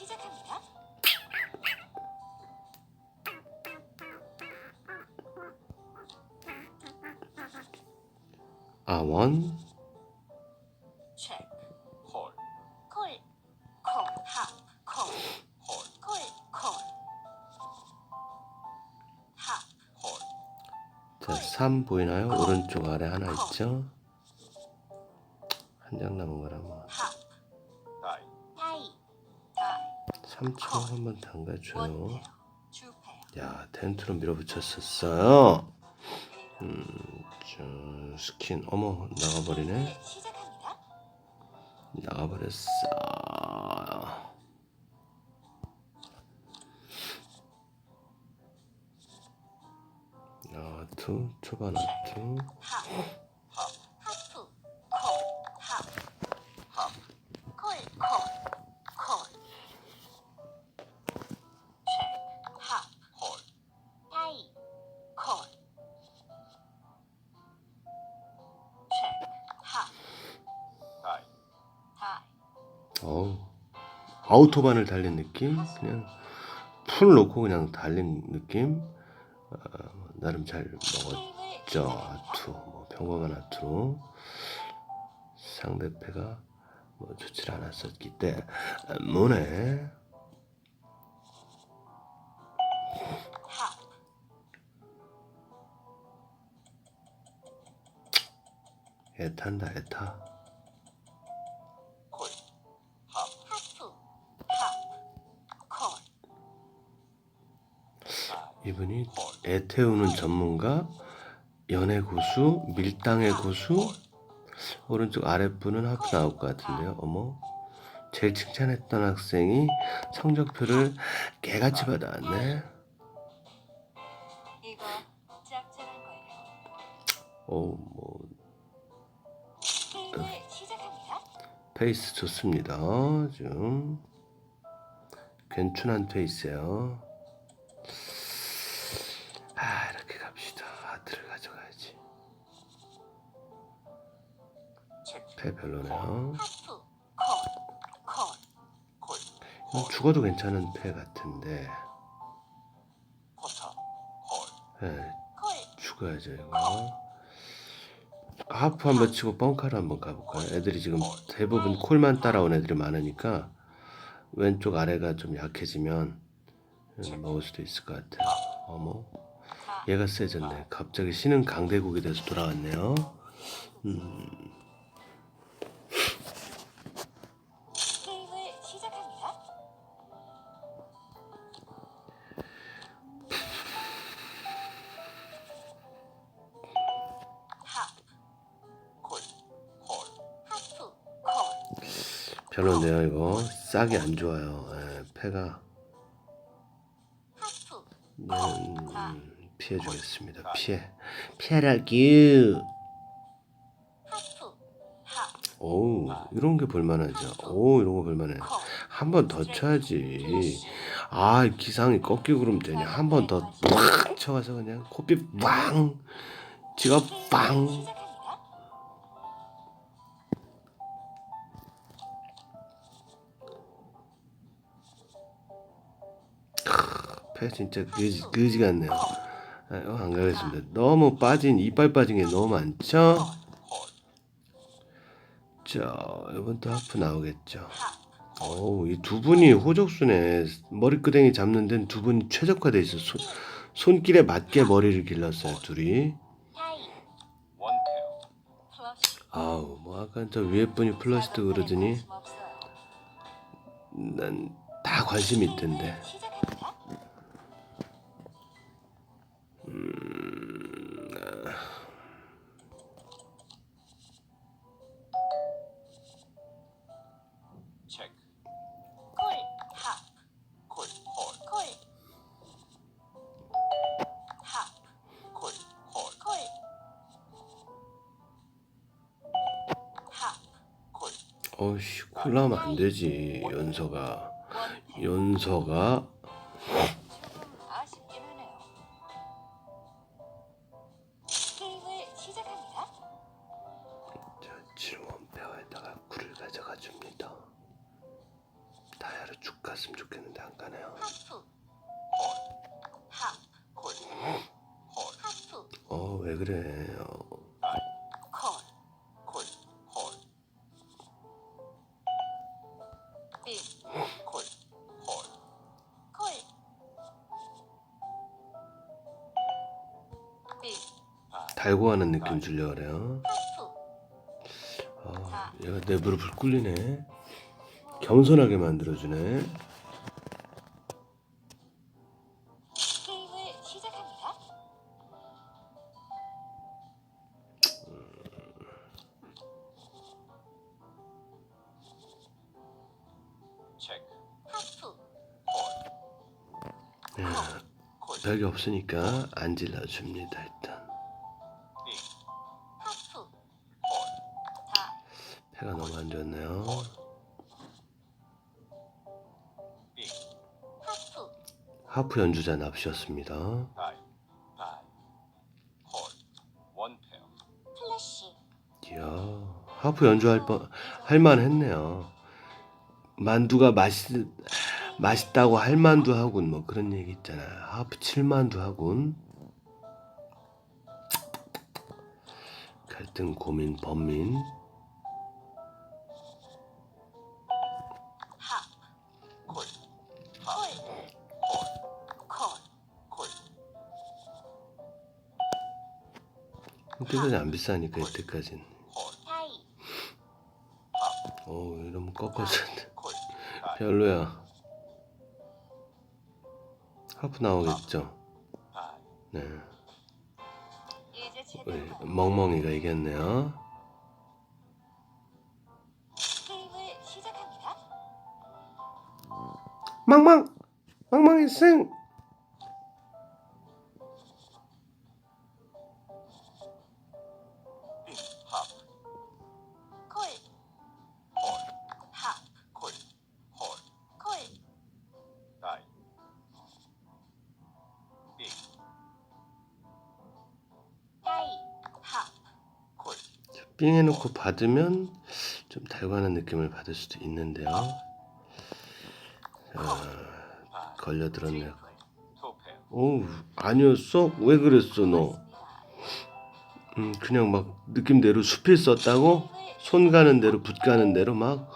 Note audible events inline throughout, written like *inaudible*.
시작합니다. 아원 체크. 콜, 콜. 콜. 합. 콜. 콜, 콜. 콜. 합. 콜, 자, 3 보이나요? 오른쪽 아래 하나 있죠? 한 장 남은 거라 뭐 다이. 3초 한번 담가줘요. 야 텐트로 밀어붙였었어요 음, 저 스킨 어머 나가버리네 네. 나가버렸어 아투 초반 아투 아우토반을 달린 느낌? 그냥 풀 놓고 그냥 달린 느낌? 아, 나름 잘 먹었죠. 아투 뭐 평범한 아투로. 상대패가 뭐 좋지 않았었기 때문에 합. 애탄다 애타 이분이 애 태우는 전문가 연애 고수 밀당의 고수 오른쪽 아랫분은 하프 나올 것 같은데요. 어머. 제일 칭찬했던 학생이 성적표를 개같이 받아왔네. 어우 뭐. 페이스 좋습니다. 좀 괜춘한 페이스예요 패 별로네요 이건 죽어도 괜찮은 패 같은데 콜. 죽어야죠 이거 하프 한번 치고 뻥카를 한번 가볼까요? 애들이 지금 대부분 콜만 따라온 애들이 많으니까 왼쪽 아래가 좀 약해지면 음, 먹을 수도 있을 것 같아요 어머 다. 얘가 세졌네 갑자기 신은 강대국이 돼서 돌아왔네요 게 별로인데요 이거 싹이 안 좋아요 예, 하프. 얘는 음, 피해 피해라규 하프. 합. 오우 이런 게 볼만하죠 오 이런 거 볼만해 콜. 한번 더 쳐야지 아 기상이 꺾이고 그러면 되냐 한 번더빡 쳐가서 그냥 코피 빵 지가 빵 패 진짜 그지 그지 같네요 아, 이거 안 가겠습니다 너무 빠진 이빨 빠진 게 너무 많죠 콜, 자 이번 또 하프 나오겠죠 합. 어우 이두 분이 호적수네 머리끄댕이 잡는 데는 두 분이 최적화돼 있어 손, 손길에 맞게 머리를 길렀어요 둘이. 아우 뭐 아까 저 위에 분이 플러시드 그러더니. 난 다 관심 있던데 콜라면 안 되지 연서가. 연서가 아쉽긴 하네요. 게임을 시작합니다. 자 7원표에다가 굴을 가져가 줍니다 다이아를 쭉 갔으면 좋겠는데 안 가네요. 하프 하 하프 어 왜 그래? 어, 달고 가는 느낌 주려 그래요. 하프 아, 얘가 내 무릎을 꿇리네. 겸손하게 만들어주네. 게임을 시작합니다. 체크, 하프 콜, 예, 없으니까 안 질러줍니다 패가 너무 안 좋네요. 빙, 하프 하프 연주자 납시였습니다. 이야, 하프 연주할 뻔 할만 했네요. 만두가 맛있 맛있다고 할 만두 하군 뭐 그런 얘기 있잖아요. 하프 칠만두 하군. 갈등 고민 범민 콜, 이때까지 안 비싸니까 다이 어 이러면 다이, 별로야. 하프 나오겠죠. 네, 우리 멍멍이가 이겼네요. 망망 망망이 승. 삥 해놓고 받으면 좀 하는 느낌을 받을 수도 있는데요. 자, 다이, 걸려들었네요. 어우 아니었어? 왜 그랬어 너? 음, 그냥 막 느낌대로 수필 썼다고? 손 가는 대로 붓 가는 대로 막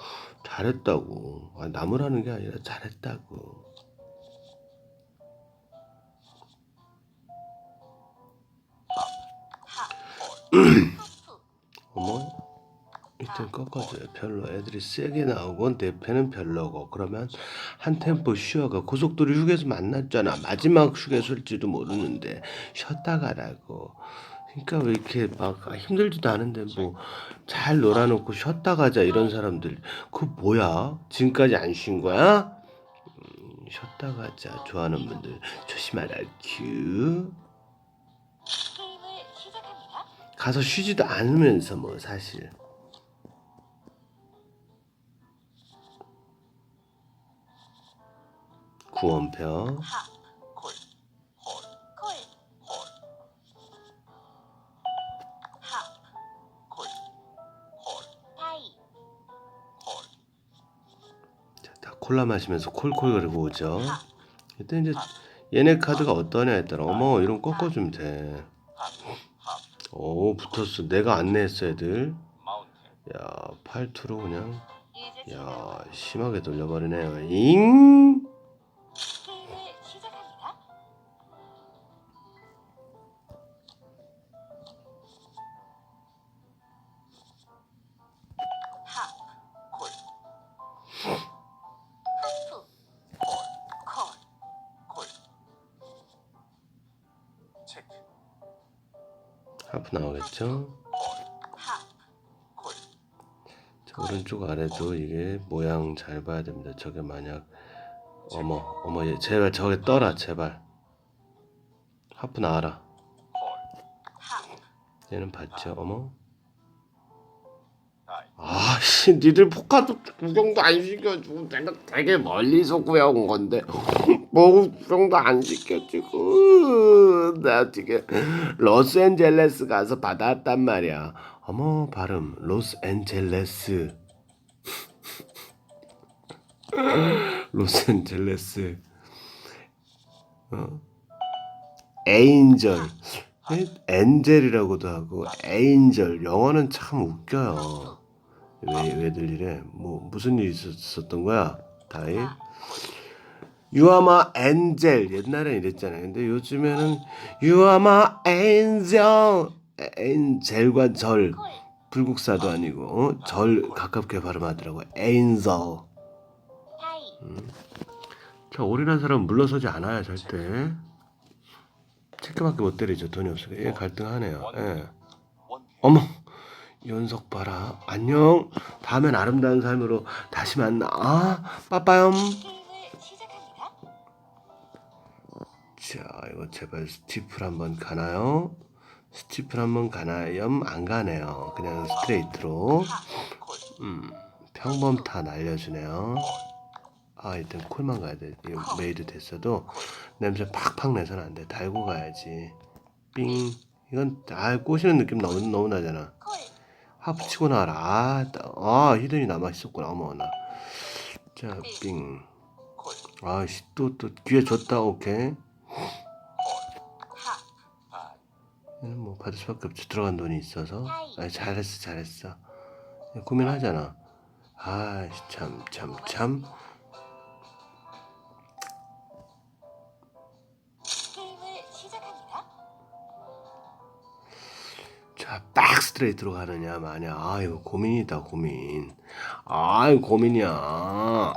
잘했다고. 아, 나무라는 게 아니라 잘했다고. *clears throat* *clears throat* 일단 꺾어줘요. 별로 애들이 세게 나오고 내 패는 별로고 그러면 한 템포 쉬어가 고속도로 휴게소 만났잖아. 마지막 휴게소일지도 모르는데 쉬었다 가라고. 그러니까 왜 이렇게 막 아, 힘들지도 않은데 뭐 잘 놀아놓고 쉬었다 가자 이런 사람들 그 뭐야? 지금까지 안 쉰 거야? 음, 쉬었다 가자 좋아하는 분들 조심하라 큐. 가서 쉬지도 않으면서 뭐 사실 구원표. 자, 다 콜라 마시면서 콜콜거리고 오죠. 하. 이때 이제 얘네 카드가 어떠냐에 따라 어머 이런 거 꺾어주면 돼오 합, 합, 붙었어. 내가 안내했어 애들. 야 팔투로 그냥. 야 심하게 돌려버리네요. 잉 하프 나오겠죠 하 콜, 자, 오른쪽 아래도 이게 모양 잘 봐야 됩니다. 저게 만약 어머 어머 얘 제발 저게 떠라 제발 하프 나와라. 얘는 봤죠 어머 니들 포카도 구경도 안 시켜주고 내가 되게 멀리서 구해온 건데. *laughs* 뭐 구경도 안 시켜주고 나 지금 로스앤젤레스 가서 받아왔단 말이야. 어머 발음. 로스앤젤레스. *laughs* 로스앤젤레스. 어? 에인절 엔젤이라고도 하고 에인절 영어는 참 웃겨요 왜 왜들 이래 뭐 무슨 일이 있었던 거야 다이 You are my angel 옛날엔 이랬잖아요 근데 요즘에는 You are my angel 엔젤과 절 콜. 불국사도 아니고 어? 절 가깝게 발음하더라고 엔젤 다이. 자, 올인한 사람은 물러서지 않아요, 절대. 체크밖에 못 때리죠, 돈이 없으니까. 예, 갈등하네요. 예. 어머, 연석 봐라. 안녕. 다음엔 아름다운 삶으로 다시 만나. 아, 빠빠염. 자, 이거 제발 스티플 한번 가나요? 스티플 한번 가나요? 안 가네요. 그냥 스트레이트로. 음, 평범타 날려주네요. 아, 일단 콜만 가야 돼. 이거 메이드 됐어도 냄새 팍팍 내서는 안 돼. 달고 가야지. 삥. 이건 아 꼬시는 느낌 너무 너무 나잖아. 콜. 하프 치고 나와라. 아, 따- 아 히든이 남아 있었구나. 어머나. 자, 삥. 콜. 아씨 또또 기회 줬다. 오케이. 얘는 뭐 받을 수밖에 없지. 들어간 돈이 있어서. 아, 잘했어, 잘했어. 고민하잖아. 아, 참, 참, 딱 스트레이트로 가느냐, 마냐. 아, 이거 고민이다, 고민. 아, 이거 고민이야.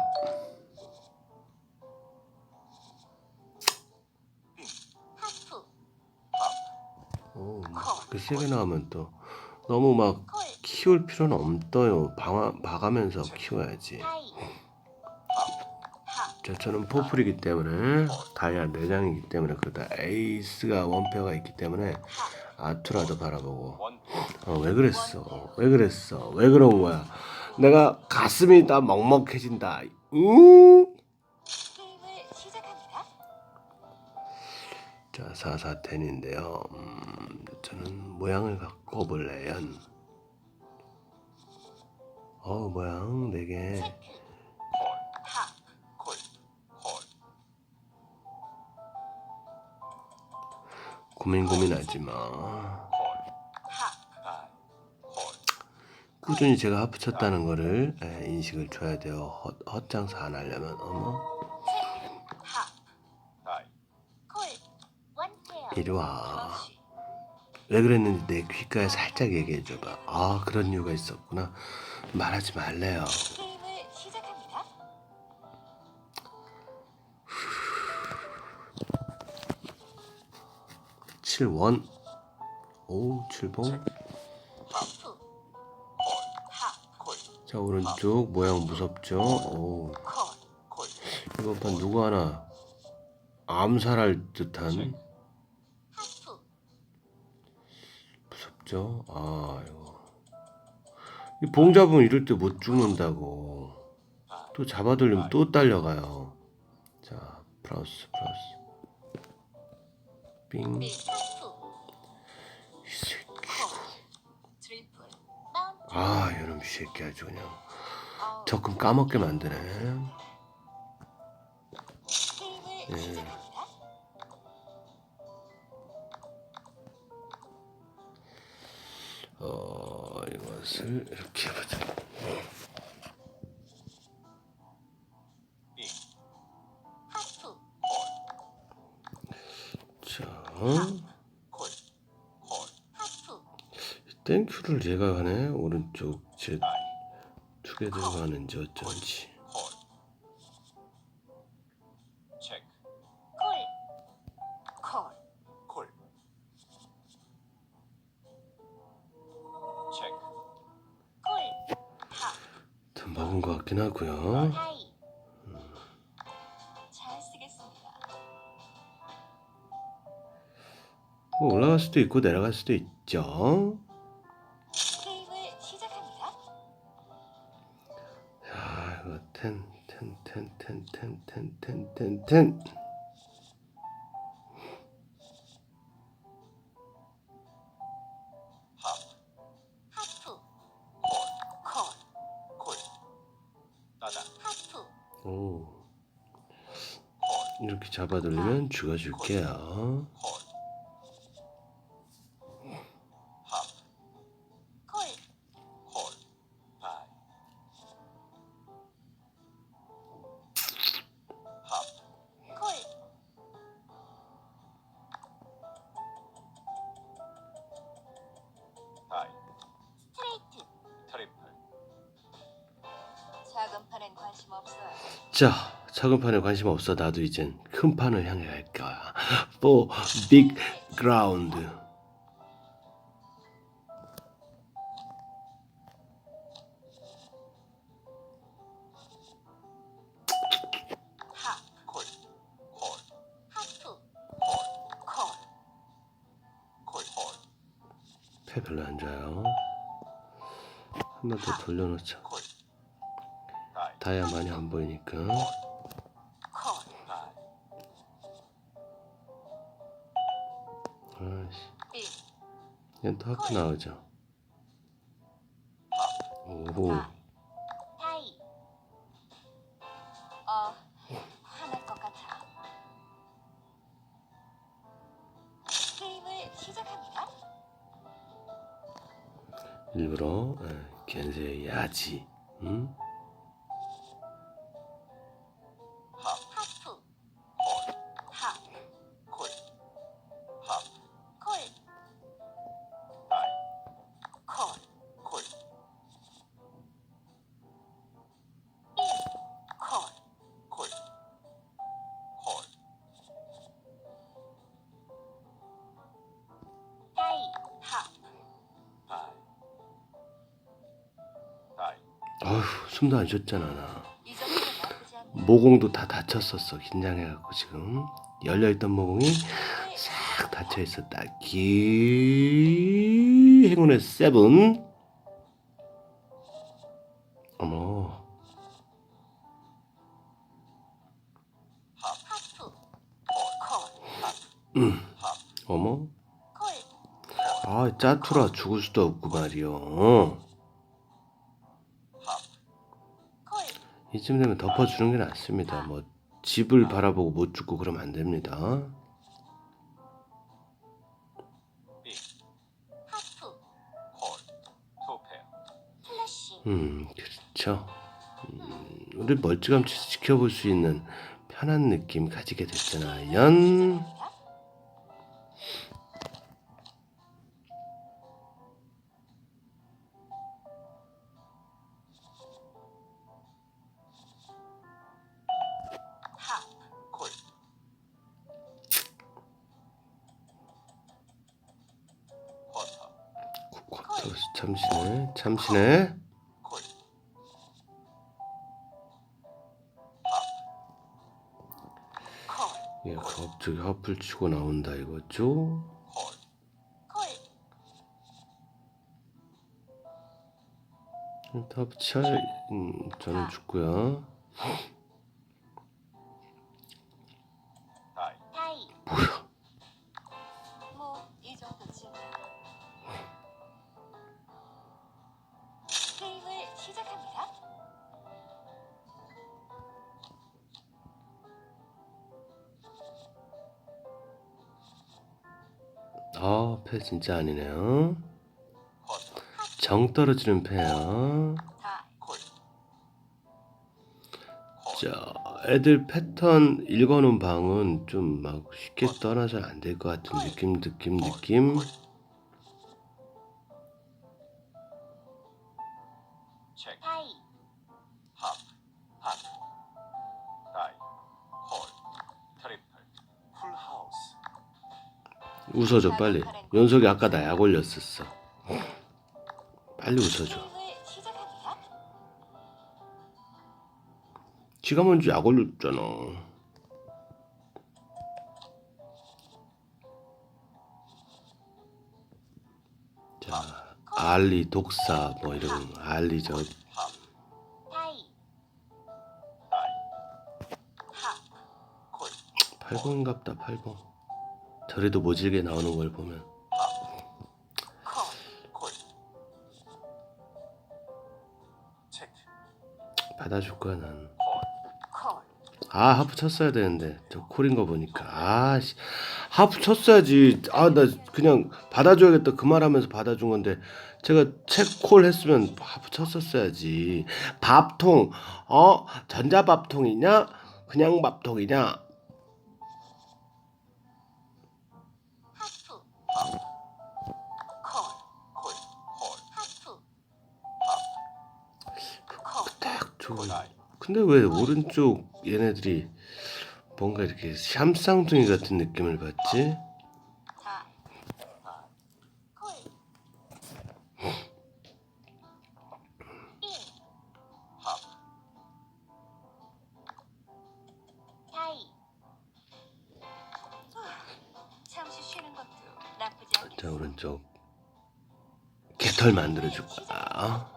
오, 그 세게 나오면 또 너무 막 콜. 키울 필요는 없어요. 방아, 봐가면서 키워야지. 자, 저는 포플이기 때문에 다이아 4장이기 때문에 그다 에이스가 원페어가 있기 때문에 아투라도 바라보고 어. 어, 왜 그랬어? 왜 그랬어? 왜 그런 거야? 내가 가슴이 다 먹먹해진다. 응? 자, 사사텐인데요. 음, 저는 모양을 갖고 볼래요. 어, 모양 4개. 콜. 하. 콜. 콜. 고민 고민하지 마. 꾸준히 제가 하프 쳤다는 거를 예, 인식을 줘야 돼요. 헛, 헛장사 안 하려면 어머. 이리 와. 왜 그랬는지 내 귓가에 살짝 얘기해 줘봐. 아 그런 이유가 있었구나. 말하지 말래요. 게임을 시작합니다. 칠원 오, 칠봉 자, 오른쪽 모양 무섭죠? 오. 이번 판 누구 하나 암살할 듯한. 무섭죠? 아, 이거. 이봉 잡으면 이럴 때 못 죽는다고. 또 잡아들리면 또 딸려가요. 자, 플러스, 플러스. 빙. 아, 이놈 새끼 아주 그냥. 어, 적금 까먹게 만드네. 예. 어, 이것을 이렇게 해보자. 자, 땡큐를 얘가 하네? 오른쪽 제 투게더가 하는지 어쩐지. 먹은 것 같긴 하고요. 음. 뭐 올라갈 수도 있고 내려갈 수도 있죠. 텐, 텐, 텐, 텐, 텐, 텐, 텐, 텐, 텐. 하프. 하프. 콜. 콜. 콜. 따다. 하프. 오, 이렇게 잡아 돌리면 죽어줄게요. 자, 작은 판에 관심 없어. 나도 이젠 큰 판을 향해 갈 거야. 콜. 패 별로 안 좋아요. 한 번 더 돌려놓자. 다이아 많이 안 보이니까. 아이씨. 빈, 얘는 또 하프 나오죠. 오. 일부러 겐세 야지. 응? 아휴, 숨도 안 쉬었잖아 나. 모공도 다 다쳤었어. 긴장해갖고 지금 열려있던 모공이 게임을 딱 닫혀 있었다. 기 행운의 세븐. 어머, 음. 어머. 콜, 아, 짜투라 죽을 수도 없고 말이요. 이쯤 되면 덮어주는 게 낫습니다. 뭐 집을 바라보고 못 죽고 그러면 안 됩니다. 플래시, 음, 그렇죠. 음, 우리 멀찌감치 지켜볼 수 있는 편한 느낌 가지게 됐잖아. 연. 콜, 예, 갑자기 화풀 치고 나온다 이거죠? 콜. 콜, 탑차, 음, 저는 죽고요. 패 진짜 아니네요. 정 떨어지는 패야. 자, 애들 패턴 읽어놓은 방은 좀 막 쉽게 떠나서 안 될 것 같은 느낌, 느낌, 느낌. 웃어줘 빨리. 연석이 아까 나 약 올렸었어. 빨리 웃어줘. 지가 먼저 약 올렸잖아. 자, 알리 독사 뭐 이런 거. 알리 저. 8번갑다 8번. 저래도 모질게 나오는 걸 보면. 받아줄 거야 난. 아 하프 쳤어야 되는데. 저 콜인 거 보니까. 아 씨. 하프 쳤어야지. 아 나 그냥 받아줘야겠다. 그 말하면서 받아준 건데. 제가 책콜 했으면 하프 쳤었어야지. 밥통. 어? 전자밥통이냐? 그냥 밥통이냐 근데 왜 오른쪽 얘네들이 뭔가 이렇게 샴쌍둥이 같은 느낌을 받지? 자 오른쪽. 개털 만들어줄 거야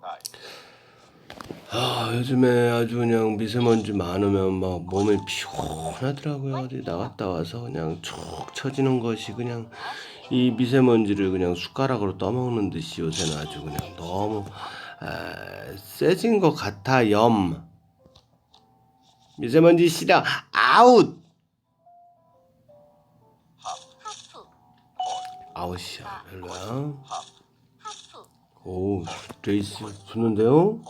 다이, 아 요즘에 아주 그냥 미세먼지 많으면 막 몸이 피곤하더라고요. 어디 나갔다 와서 그냥 쭉 처지는 것이 그냥 이 미세먼지를 그냥 숟가락으로 떠먹는 듯이 요새는 아주 그냥 너무 아, 세진 것 같아 염. 미세먼지 싫어 아웃. 아웃이야. 별로야 합, 하프 오 레이스 붙는데요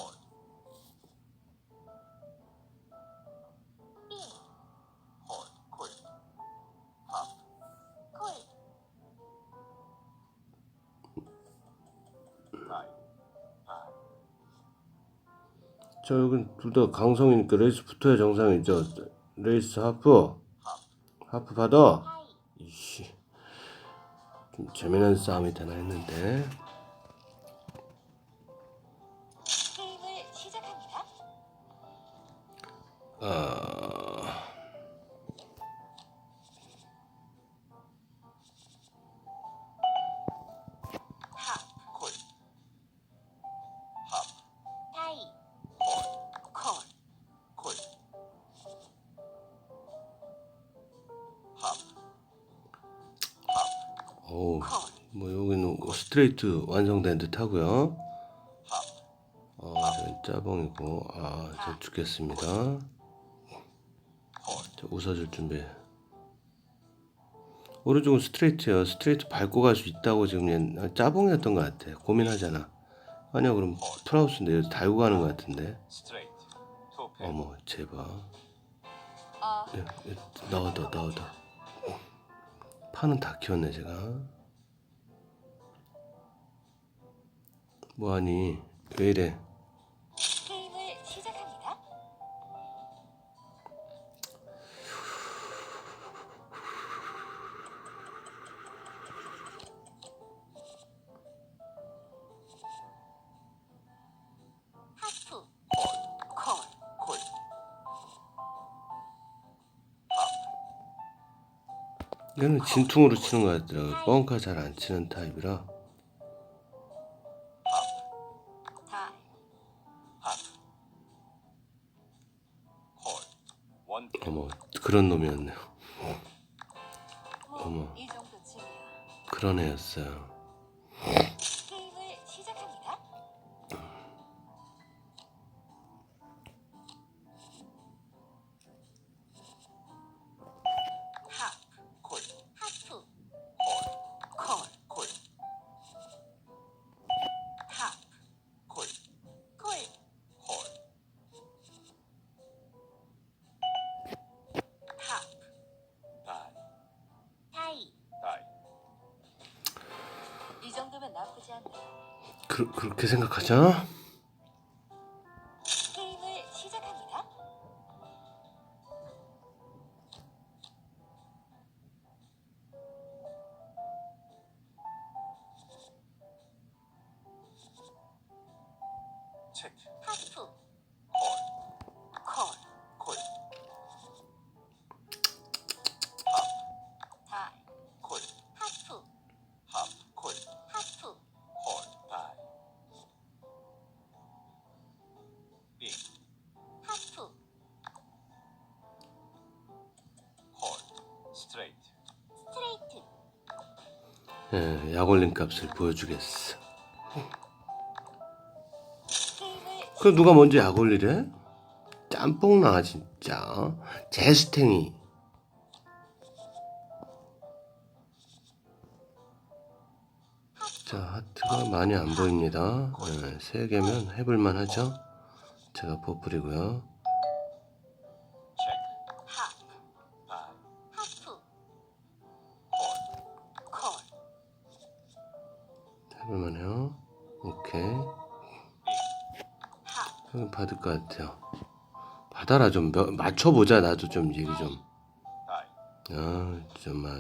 자 여기 둘다 강성이니까 레이스 붙어야 정상이죠 레이스 하프 하프 받아. 이씨. 좀 재미난 싸움이 되나 했는데. 아 어우 콜뭐 여기는 스트레이트 완성된 듯 하고요. 합, 어 저기 짜봉이고 아저 죽겠습니다. 콜, 자, 웃어줄 준비. 오른쪽은 스트레이트요. 스트레이트 밟고 갈 수 있다고 지금 얘 짜봉이었던 것 같아. 고민하잖아. 아니야 그럼 풀하우스인데 여기 달고 가는 것 같은데. 어머 제발. 어 예, 예, 나와다 나와다 파는 다 키웠네 제가. 뭐하니? 왜 이래 얘는 진퉁으로 치는 것 같더라고 뻥카 잘 안 치는 타입이라. 어머 그런 놈이었네요. 어머. 뭐이 정도쯤이야 그런 애였어요 그, 그렇게 생각하자 스트레이트. 스트레이트. 예, 약 올린 값을 보여주겠어. 그럼 누가 먼저 약 올리래? 짬뽕 나 진짜. 제스탱이. 자 하트가 많이 안 보입니다. 예, 세 개면 해볼만 하죠. 제가 버플이고요. 받을 것 같아요. 받아라 좀 몇- 맞춰보자 나도 좀 얘기 좀. 다이. 아 정말.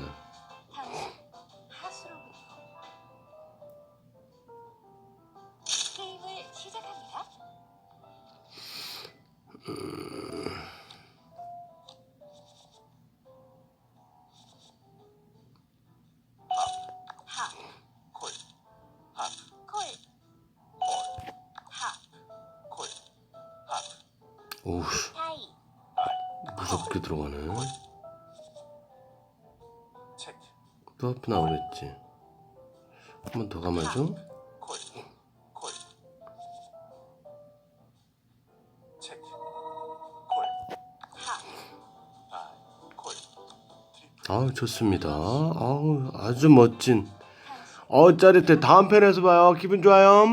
또 하프 나오겠지. 한 번 더 감아줘. 아우 좋습니다. 아우 아주 멋진. 어 짜릿해. 다음 편에서 봐요. 기분 좋아요.